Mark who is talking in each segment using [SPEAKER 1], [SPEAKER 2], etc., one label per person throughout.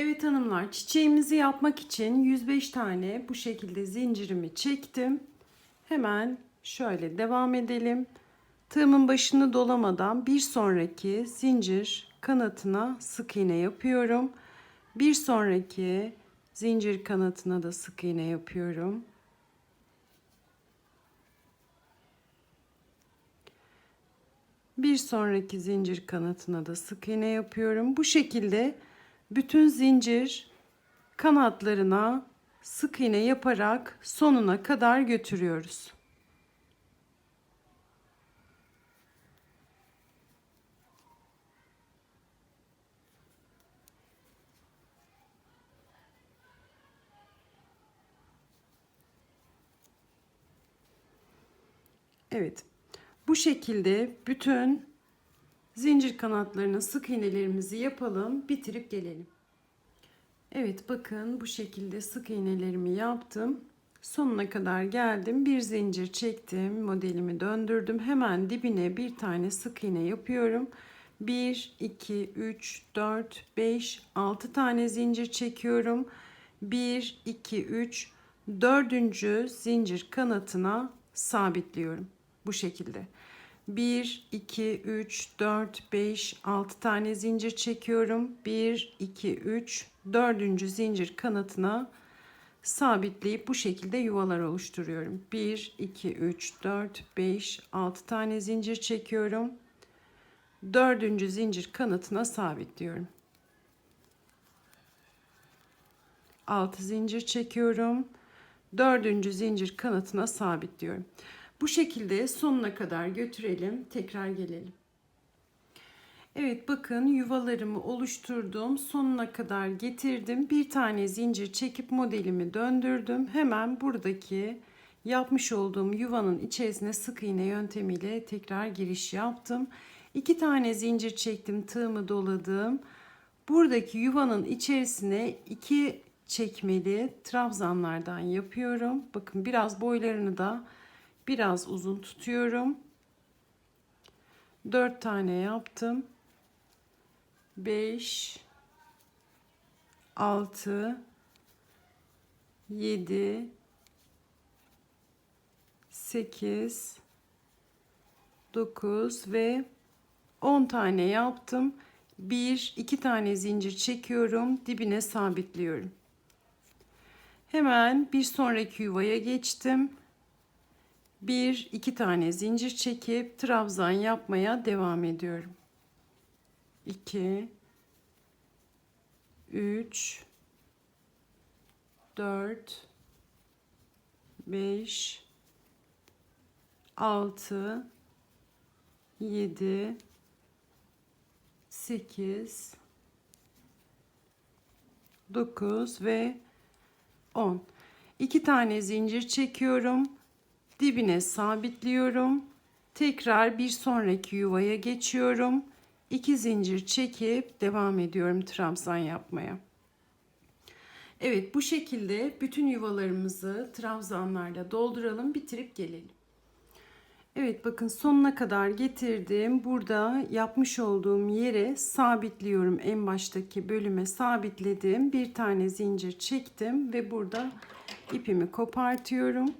[SPEAKER 1] Evet hanımlar çiçeğimizi yapmak için 105 tane bu şekilde zincirimi çektim. Hemen şöyle devam edelim. Tığımın başını dolamadan bir sonraki zincir kanatına sık iğne yapıyorum. Bir sonraki zincir kanatına da sık iğne yapıyorum. Bir sonraki zincir kanatına da sık iğne yapıyorum. Bu şekilde bütün zincir kanatlarına sık iğne yaparak sonuna kadar götürüyoruz. Evet. Bu şekilde bütün zincir kanatlarına sık iğnelerimizi yapalım, bitirip gelelim. Evet bakın bu şekilde sık iğnelerimi yaptım. Sonuna kadar geldim. Bir zincir çektim. Modelimi döndürdüm. Hemen dibine bir tane sık iğne yapıyorum. 1, 2, 3, 4, 5, 6 tane zincir çekiyorum. 1, 2, 3, dördüncü zincir kanatına sabitliyorum. Bu şekilde. 1, 2, 3, 4, 5, 6 tane zincir çekiyorum. 1, 2, 3, dördüncü zincir kanatına sabitleyip bu şekilde yuvalar oluşturuyorum. 1, 2, 3, 4, 5, 6 tane zincir çekiyorum. Dördüncü zincir kanatına sabitliyorum. 6 zincir çekiyorum. Dördüncü zincir kanatına sabitliyorum. Bu şekilde sonuna kadar götürelim. Tekrar gelelim. Evet bakın yuvalarımı oluşturdum. Sonuna kadar getirdim. Bir tane zincir çekip modelimi döndürdüm. Hemen buradaki yapmış olduğum yuvanın içerisine sık iğne yöntemiyle tekrar giriş yaptım. İki tane zincir çektim. Tığımı doladım. Buradaki yuvanın içerisine iki çekmeli trabzanlardan yapıyorum. Bakın biraz boylarını da biraz uzun tutuyorum. 4 tane yaptım. 5 6 7 8 9 ve 10 tane yaptım. 1 2 tane zincir çekiyorum. Dibine sabitliyorum. Hemen bir sonraki yuvaya geçtim. Bir iki tane zincir çekip trabzan yapmaya devam ediyorum. 2 3 4 5 6 7 8 9 ve 10 2 tane zincir çekiyorum dibine sabitliyorum tekrar bir sonraki yuvaya geçiyorum 2 zincir çekip devam ediyorum trabzan yapmaya Evet bu şekilde bütün yuvalarımızı trabzanlarla dolduralım bitirip gelelim Evet bakın sonuna kadar getirdim. Burada yapmış olduğum yere sabitliyorum. En baştaki bölüme sabitledim. Bir tane zincir çektim ve burada ipimi kopartıyorum.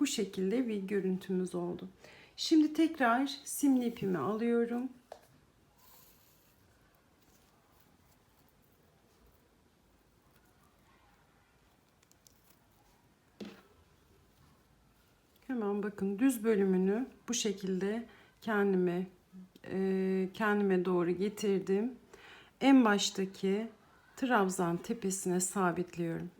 [SPEAKER 1] Bu şekilde bir görüntümüz oldu. Şimdi tekrar simli ipimi alıyorum. Hemen bakın düz bölümünü bu şekilde kendime e, kendime doğru getirdim. En baştaki trabzan tepesine sabitliyorum.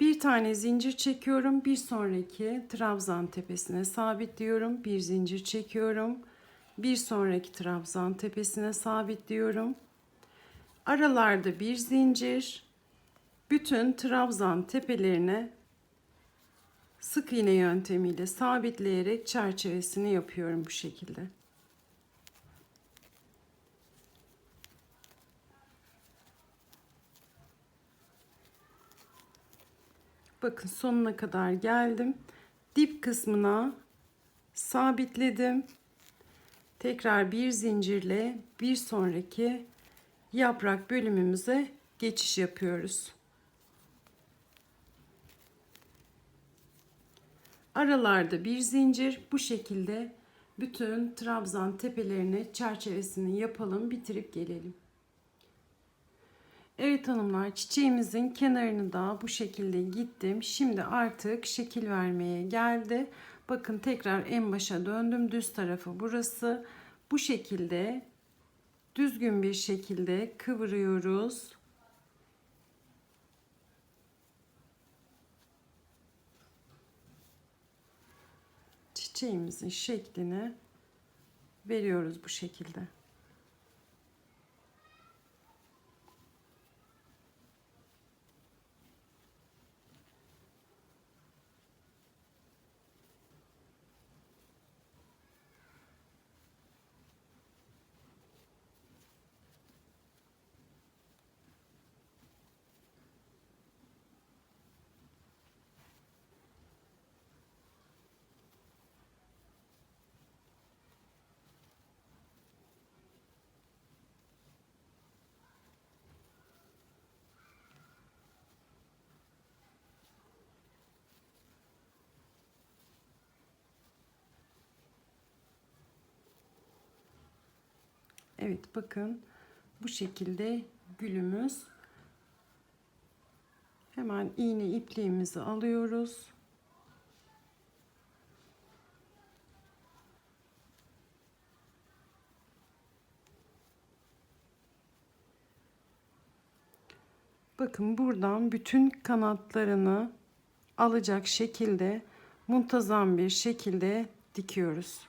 [SPEAKER 1] Bir tane zincir çekiyorum. Bir sonraki trabzan tepesine sabitliyorum. Bir zincir çekiyorum. Bir sonraki trabzan tepesine sabitliyorum. Aralarda bir zincir. Bütün trabzan tepelerine sık iğne yöntemiyle sabitleyerek çerçevesini yapıyorum bu şekilde. Bakın sonuna kadar geldim. Dip kısmına sabitledim. Tekrar bir zincirle bir sonraki yaprak bölümümüze geçiş yapıyoruz. Aralarda bir zincir bu şekilde bütün trabzan tepelerine çerçevesini yapalım bitirip gelelim. Evet hanımlar çiçeğimizin kenarını da bu şekilde gittim. Şimdi artık şekil vermeye geldi. Bakın tekrar en başa döndüm. Düz tarafı burası. Bu şekilde düzgün bir şekilde kıvırıyoruz. Çiçeğimizin şeklini veriyoruz bu şekilde. Evet bakın bu şekilde gülümüz. Hemen iğne ipliğimizi alıyoruz. Bakın buradan bütün kanatlarını alacak şekilde muntazam bir şekilde dikiyoruz.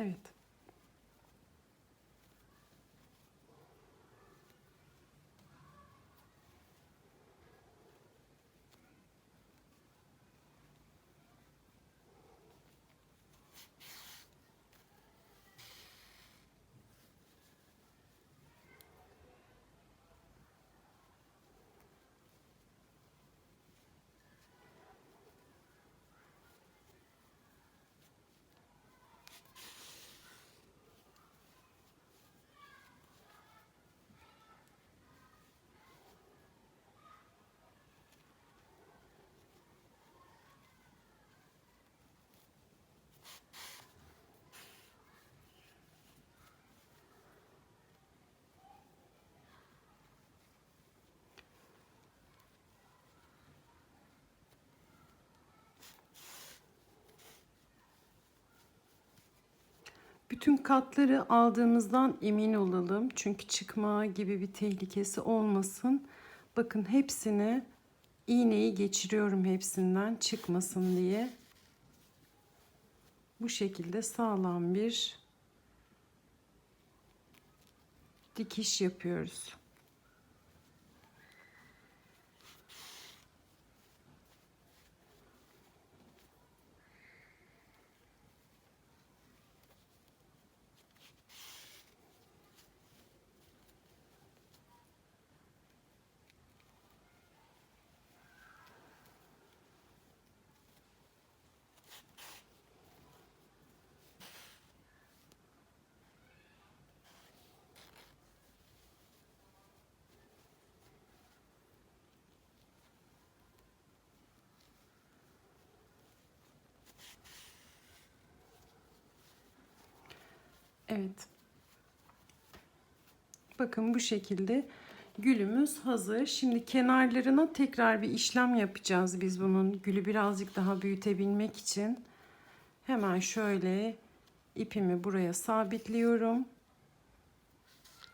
[SPEAKER 1] Evet. Bütün katları aldığımızdan emin olalım. Çünkü çıkma gibi bir tehlikesi olmasın. Bakın hepsini iğneyi geçiriyorum hepsinden çıkmasın diye. Bu şekilde sağlam bir dikiş yapıyoruz. Evet. Bakın bu şekilde gülümüz hazır. Şimdi kenarlarına tekrar bir işlem yapacağız biz bunun. Gülü birazcık daha büyütebilmek için. Hemen şöyle ipimi buraya sabitliyorum.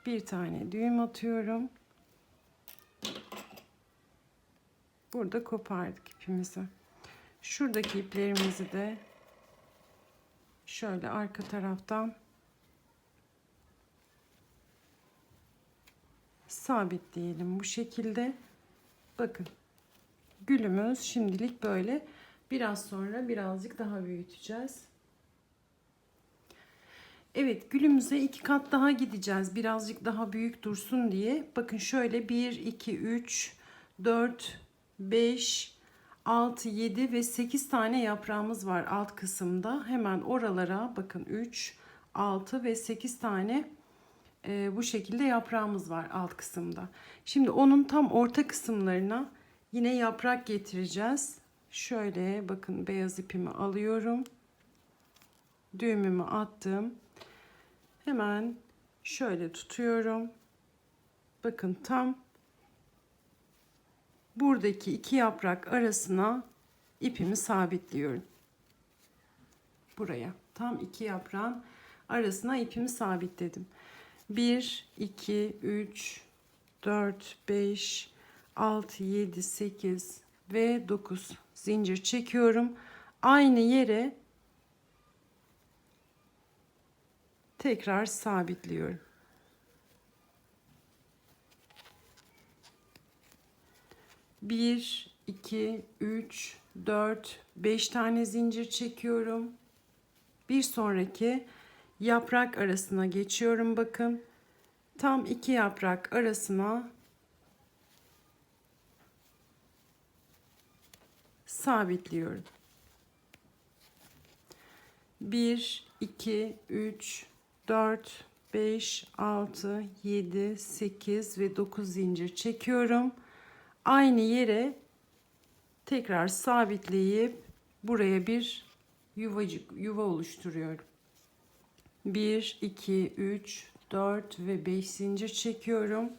[SPEAKER 1] Bir tane düğüm atıyorum. Burada kopardık ipimizi. Şuradaki iplerimizi de şöyle arka taraftan sabitleyelim bu şekilde. Bakın gülümüz şimdilik böyle. Biraz sonra birazcık daha büyüteceğiz. Evet gülümüze iki kat daha gideceğiz. Birazcık daha büyük dursun diye. Bakın şöyle 1, 2, 3, 4, 5, 6, 7 ve 8 tane yaprağımız var alt kısımda. Hemen oralara bakın 3, 6 ve 8 tane e, bu şekilde yaprağımız var alt kısımda. Şimdi onun tam orta kısımlarına yine yaprak getireceğiz. Şöyle bakın beyaz ipimi alıyorum. Düğümümü attım. Hemen şöyle tutuyorum. Bakın tam buradaki iki yaprak arasına ipimi sabitliyorum. Buraya tam iki yaprağın arasına ipimi sabitledim. 1 2 3 4 5 6 7 8 ve 9 zincir çekiyorum. Aynı yere tekrar sabitliyorum. Bir, iki, üç, dört, beş tane zincir çekiyorum. Bir sonraki yaprak arasına geçiyorum bakın. Tam iki yaprak arasına sabitliyorum. 1 2 3 4 5 6 7 8 ve 9 zincir çekiyorum. Aynı yere tekrar sabitleyip buraya bir yuvacık yuva oluşturuyorum. 1 2 3 4 ve 5 zincir çekiyorum.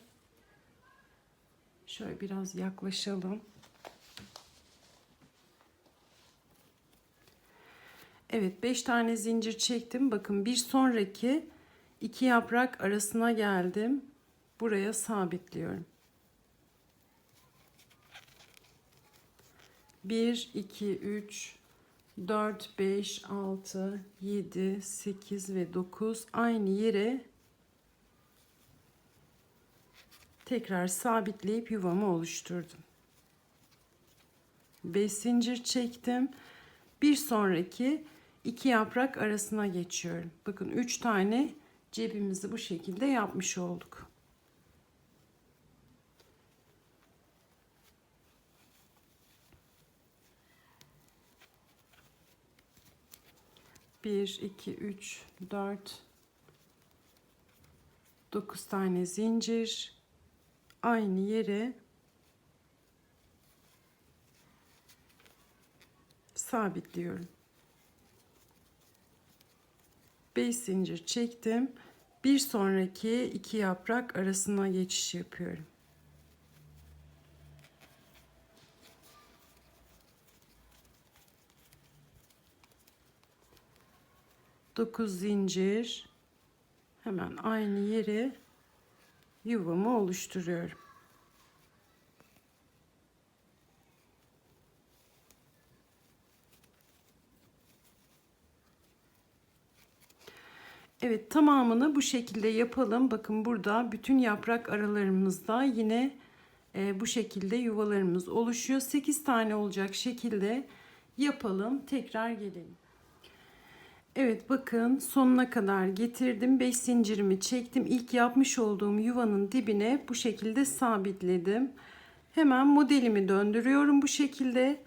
[SPEAKER 1] Şöyle biraz yaklaşalım. Evet 5 tane zincir çektim. Bakın bir sonraki iki yaprak arasına geldim. Buraya sabitliyorum. 1 2 3 4 5 6 7 8 ve 9 aynı yere tekrar sabitleyip yuvamı oluşturdum. 5 zincir çektim. Bir sonraki iki yaprak arasına geçiyorum. Bakın üç tane cebimizi bu şekilde yapmış olduk. Bir, iki, üç, dört, dokuz tane zincir aynı yere sabitliyorum. 5 zincir çektim. Bir sonraki iki yaprak arasına geçiş yapıyorum. Dokuz zincir hemen aynı yere yuvamı oluşturuyorum. Evet tamamını bu şekilde yapalım. Bakın burada bütün yaprak aralarımızda yine e, bu şekilde yuvalarımız oluşuyor. 8 tane olacak şekilde yapalım. Tekrar gelelim. Evet bakın sonuna kadar getirdim. 5 zincirimi çektim. İlk yapmış olduğum yuvanın dibine bu şekilde sabitledim. Hemen modelimi döndürüyorum bu şekilde.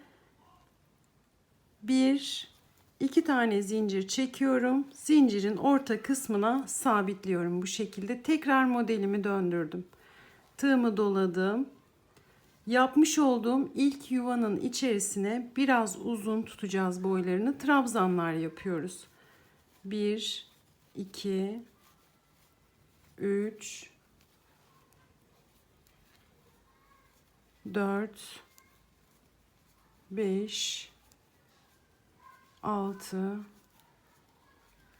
[SPEAKER 1] 1 iki tane zincir çekiyorum. Zincirin orta kısmına sabitliyorum bu şekilde. Tekrar modelimi döndürdüm. Tığımı doladım. Yapmış olduğum ilk yuvanın içerisine biraz uzun tutacağız boylarını. Trabzanlar yapıyoruz. 1 2 3 4 5 6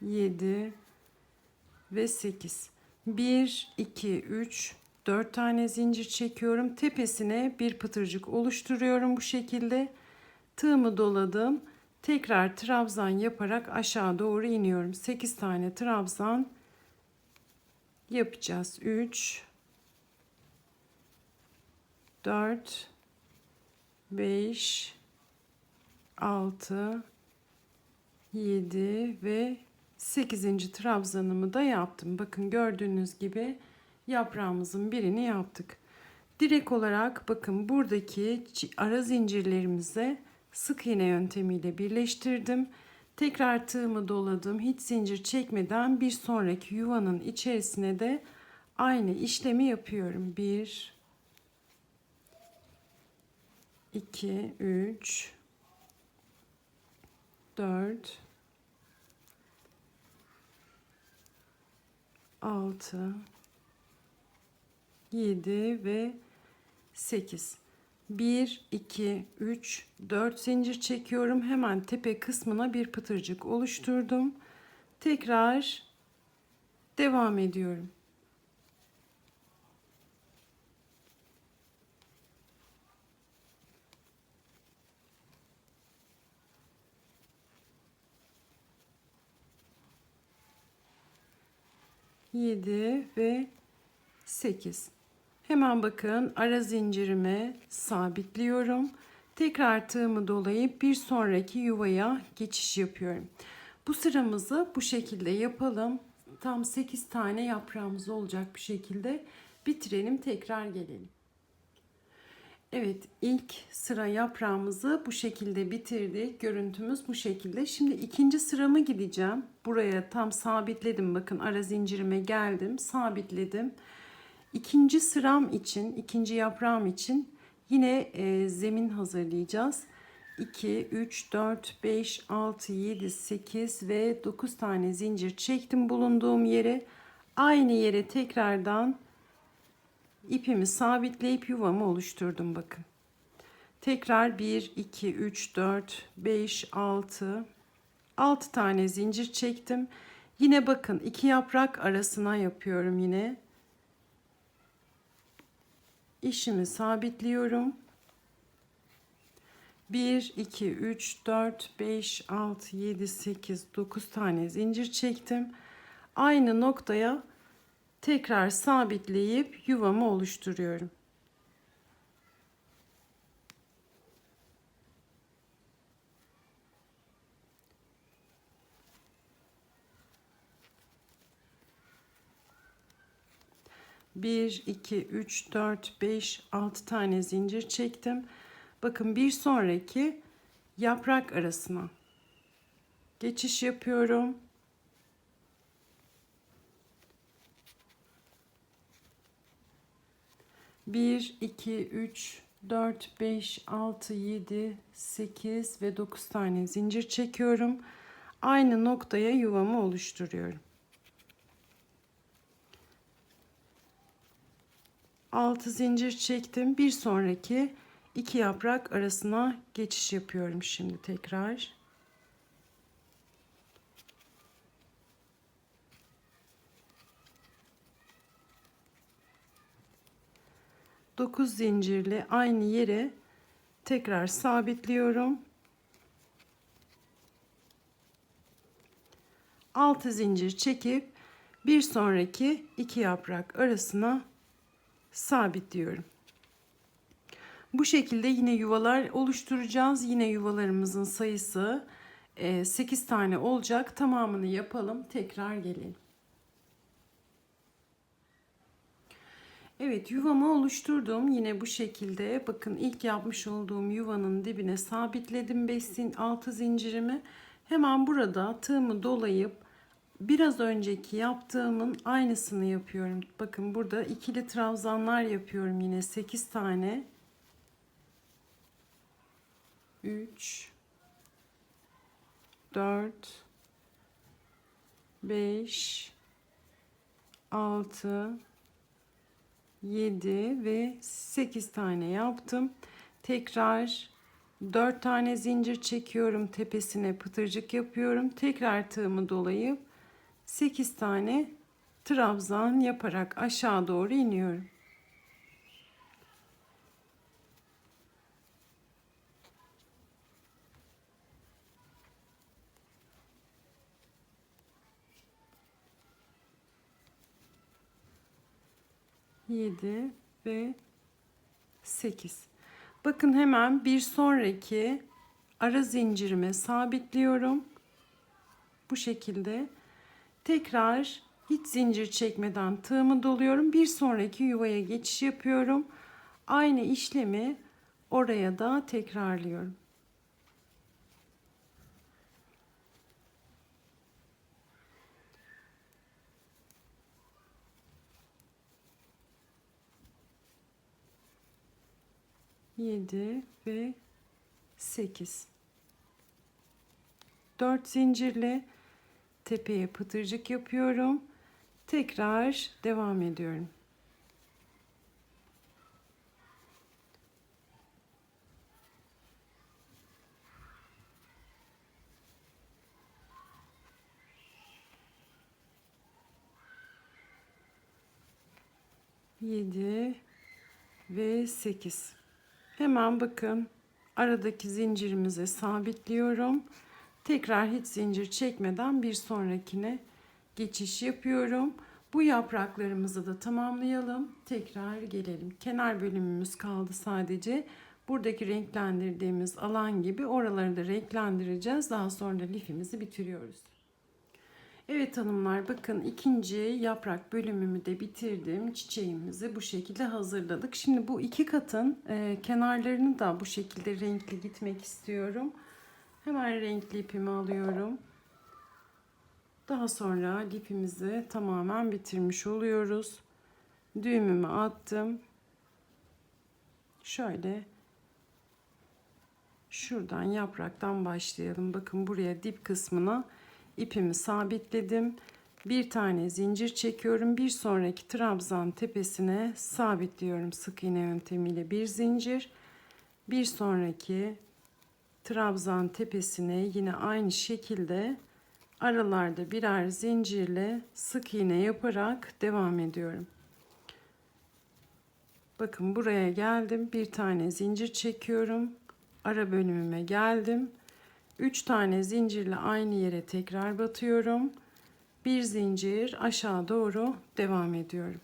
[SPEAKER 1] 7 ve 8 1 2 3 4 tane zincir çekiyorum. Tepesine bir pıtırcık oluşturuyorum bu şekilde. Tığımı doladım. Tekrar trabzan yaparak aşağı doğru iniyorum. 8 tane trabzan yapacağız. 3 4 5 6 7 ve 8. trabzanımı da yaptım. Bakın gördüğünüz gibi yaprağımızın birini yaptık. Direkt olarak bakın buradaki ara zincirlerimize sık iğne yöntemiyle birleştirdim. Tekrar tığımı doladım. Hiç zincir çekmeden bir sonraki yuvanın içerisine de aynı işlemi yapıyorum. 1 2 3 4 6 7 ve 8 1 2 3 4 zincir çekiyorum. Hemen tepe kısmına bir pıtırcık oluşturdum. Tekrar devam ediyorum. Yedi ve sekiz Hemen bakın ara zincirime sabitliyorum. Tekrar tığımı dolayıp bir sonraki yuvaya geçiş yapıyorum. Bu sıramızı bu şekilde yapalım. Tam 8 tane yaprağımız olacak bir şekilde bitirelim. Tekrar gelelim. Evet ilk sıra yaprağımızı bu şekilde bitirdik. Görüntümüz bu şekilde. Şimdi ikinci sıramı gideceğim. Buraya tam sabitledim. Bakın ara zincirime geldim. Sabitledim. İkinci sıram için, ikinci yaprağım için yine e, zemin hazırlayacağız. 2, 3, 4, 5, 6, 7, 8 ve 9 tane zincir çektim bulunduğum yere. Aynı yere tekrardan ipimi sabitleyip yuvamı oluşturdum bakın. Tekrar 1, 2, 3, 4, 5, 6, 6 tane zincir çektim. Yine bakın iki yaprak arasına yapıyorum yine işimi sabitliyorum. 1, 2, 3, 4, 5, 6, 7, 8, 9 tane zincir çektim. Aynı noktaya tekrar sabitleyip yuvamı oluşturuyorum. Bir, iki, üç, dört, beş, altı tane zincir çektim. Bakın bir sonraki yaprak arasına geçiş yapıyorum. Bir, iki, üç, dört, beş, altı, yedi, sekiz ve dokuz tane zincir çekiyorum. Aynı noktaya yuvamı oluşturuyorum. 6 zincir çektim. Bir sonraki iki yaprak arasına geçiş yapıyorum şimdi tekrar. Dokuz zincirli aynı yere tekrar sabitliyorum. 6 zincir çekip bir sonraki iki yaprak arasına sabitliyorum. Bu şekilde yine yuvalar oluşturacağız. Yine yuvalarımızın sayısı 8 e, tane olacak. Tamamını yapalım. Tekrar gelelim. Evet yuvamı oluşturdum. Yine bu şekilde bakın ilk yapmış olduğum yuvanın dibine sabitledim 5 6 zincirimi. Hemen burada tığımı dolayıp biraz önceki yaptığımın aynısını yapıyorum. Bakın burada ikili trabzanlar yapıyorum yine 8 tane. 3 4 5 6 7 ve 8 tane yaptım. Tekrar 4 tane zincir çekiyorum. Tepesine pıtırcık yapıyorum. Tekrar tığımı dolayıp 8 tane trabzan yaparak aşağı doğru iniyorum. Yedi ve sekiz. Bakın hemen bir sonraki ara zincirime sabitliyorum. Bu şekilde tekrar hiç zincir çekmeden tığımı doluyorum. Bir sonraki yuvaya geçiş yapıyorum. Aynı işlemi oraya da tekrarlıyorum. Yedi ve sekiz. Dört zincirle tepeye pıtırcık yapıyorum. Tekrar devam ediyorum. Yedi ve sekiz. Hemen bakın aradaki zincirimize sabitliyorum. Tekrar hiç zincir çekmeden bir sonrakine geçiş yapıyorum. Bu yapraklarımızı da tamamlayalım. Tekrar gelelim. Kenar bölümümüz kaldı sadece. Buradaki renklendirdiğimiz alan gibi oraları da renklendireceğiz. Daha sonra da lifimizi bitiriyoruz. Evet hanımlar bakın ikinci yaprak bölümümü de bitirdim. Çiçeğimizi bu şekilde hazırladık. Şimdi bu iki katın e, kenarlarını da bu şekilde renkli gitmek istiyorum. Hemen renkli ipimi alıyorum. Daha sonra lifimizi tamamen bitirmiş oluyoruz. Düğümümü attım. Şöyle şuradan yapraktan başlayalım. Bakın buraya dip kısmına ipimi sabitledim. Bir tane zincir çekiyorum. Bir sonraki trabzan tepesine sabitliyorum sık iğne yöntemiyle bir zincir. Bir sonraki trabzan tepesine yine aynı şekilde aralarda birer zincirle sık iğne yaparak devam ediyorum. Bakın buraya geldim. Bir tane zincir çekiyorum. Ara bölümüme geldim. 3 tane zincirle aynı yere tekrar batıyorum. Bir zincir aşağı doğru devam ediyorum.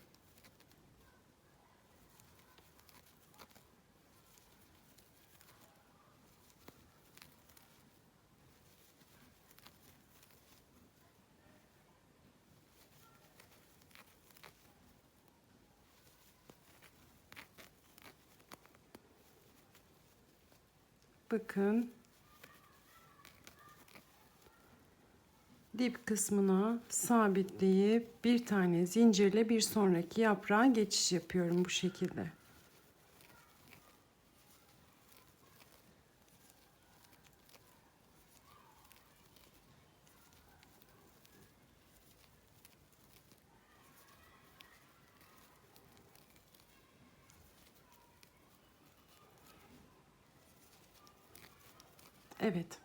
[SPEAKER 1] Bakın dip kısmına sabitleyip bir tane zincirle bir sonraki yaprağa geçiş yapıyorum bu şekilde. Evet.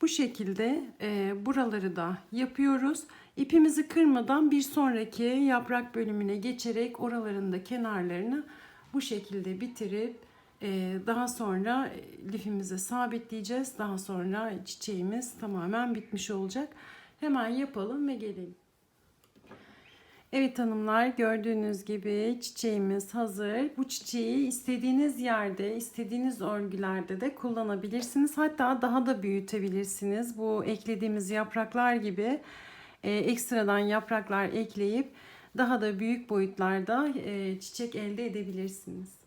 [SPEAKER 1] Bu şekilde e, buraları da yapıyoruz. İpimizi kırmadan bir sonraki yaprak bölümüne geçerek oralarında kenarlarını bu şekilde bitirip e, daha sonra lifimize sabitleyeceğiz. Daha sonra çiçeğimiz tamamen bitmiş olacak. Hemen yapalım ve gelelim. Evet hanımlar gördüğünüz gibi çiçeğimiz hazır. Bu çiçeği istediğiniz yerde, istediğiniz örgülerde de kullanabilirsiniz. Hatta daha da büyütebilirsiniz. Bu eklediğimiz yapraklar gibi e, ekstradan yapraklar ekleyip daha da büyük boyutlarda e, çiçek elde edebilirsiniz.